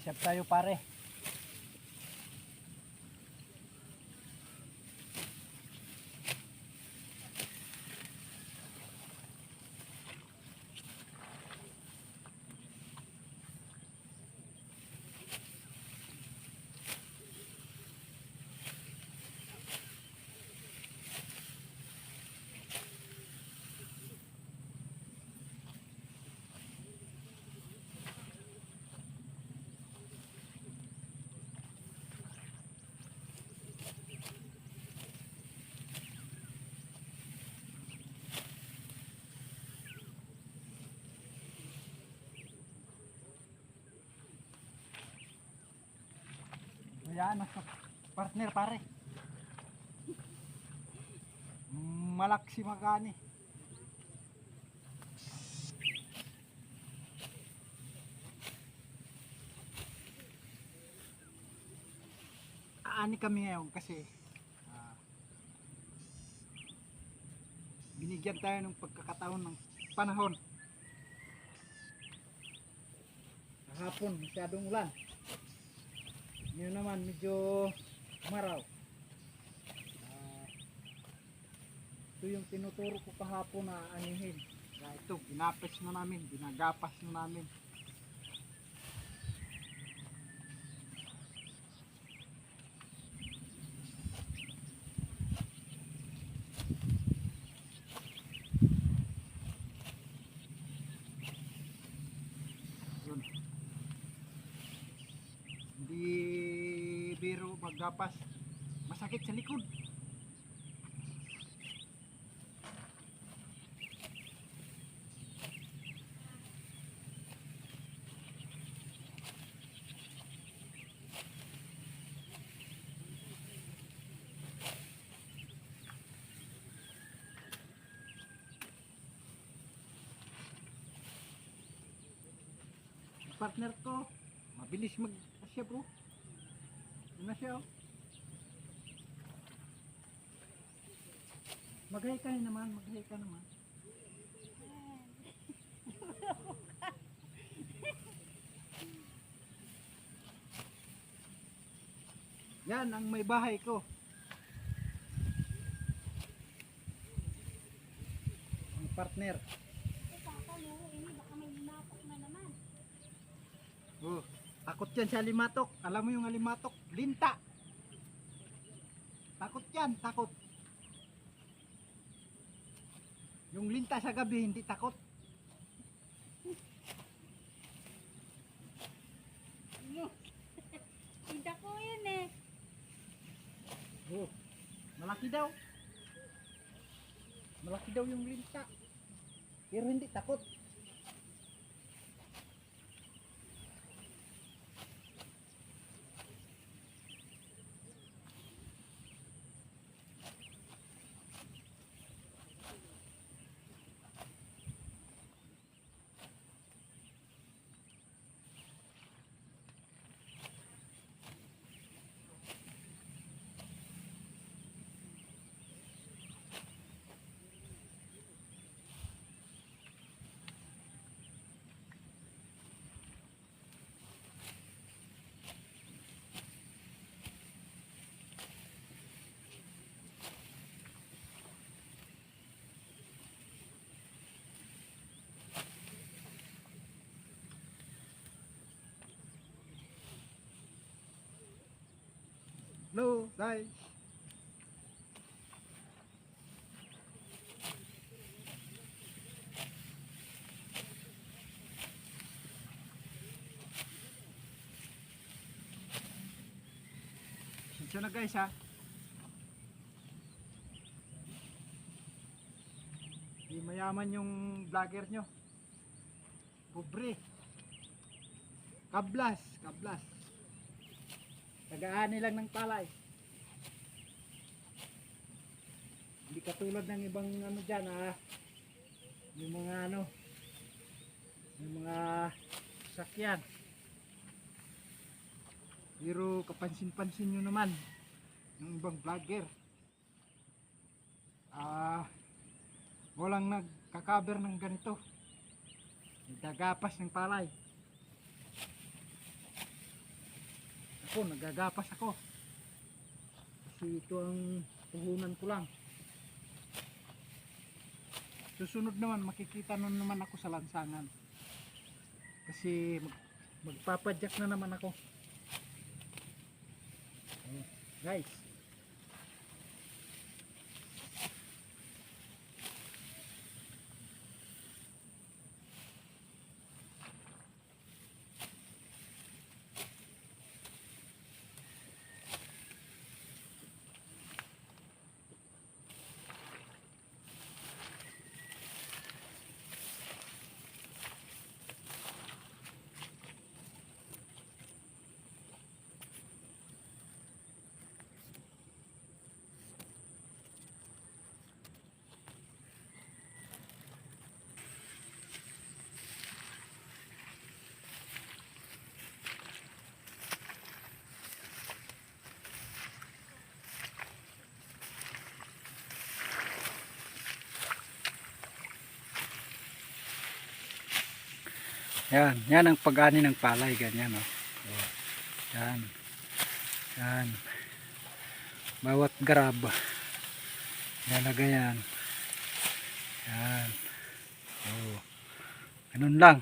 Chef tayo pare. Nasa partner pare. Malaksi magani. Aani kami ngayon kasi ah, binigyan tayo ng pagkakataon ng panahon. Kahapon, masyadong ulan. Ngayon naman medyo maraw. Ah, ito yung tinuturo ko kahapon na anihin. Ito, ginapes na namin, ginagapas na namin. Biro maggapas. Masakit sa likod. Partner ko, mabilis mag siya bro. Na siya oh. Maghay ka naman, maghay ka naman. Yan ang may bahay ko. Ang partner. Oh, takot yan sa limatok. Alam mo yung alimatok? Linta. Takot yan, takot. Yung linta sa gabi, hindi takot. Hindi ko yun eh. Oh, malaki daw. Malaki daw yung linta. Pero hindi takot. Hello, guys. Siya na guys ha. Di mayaman yung vlogger nyo. Pobre. Kablas, kablas. Tagaan lang ng palay. Hindi katulad ng ibang ano dyan ha. Yung mga ano. Yung mga sakyan. Pero kapansin-pansin nyo naman ng ibang vlogger. Ah, walang nagkakaber ng ganito. Nagagapas ng palay. Ako, nagagapas ako. Kasi ito ang puhunan ko lang. Susunod naman, makikita na naman ako sa lansangan. Kasi mag, magpapadyak na naman ako. Guys. Yan, yan ang pag-ani ng palay, ganyan oh. Yan. Yan. Bawat grab. Lalagay yan. Yan. Oh. Ganun lang.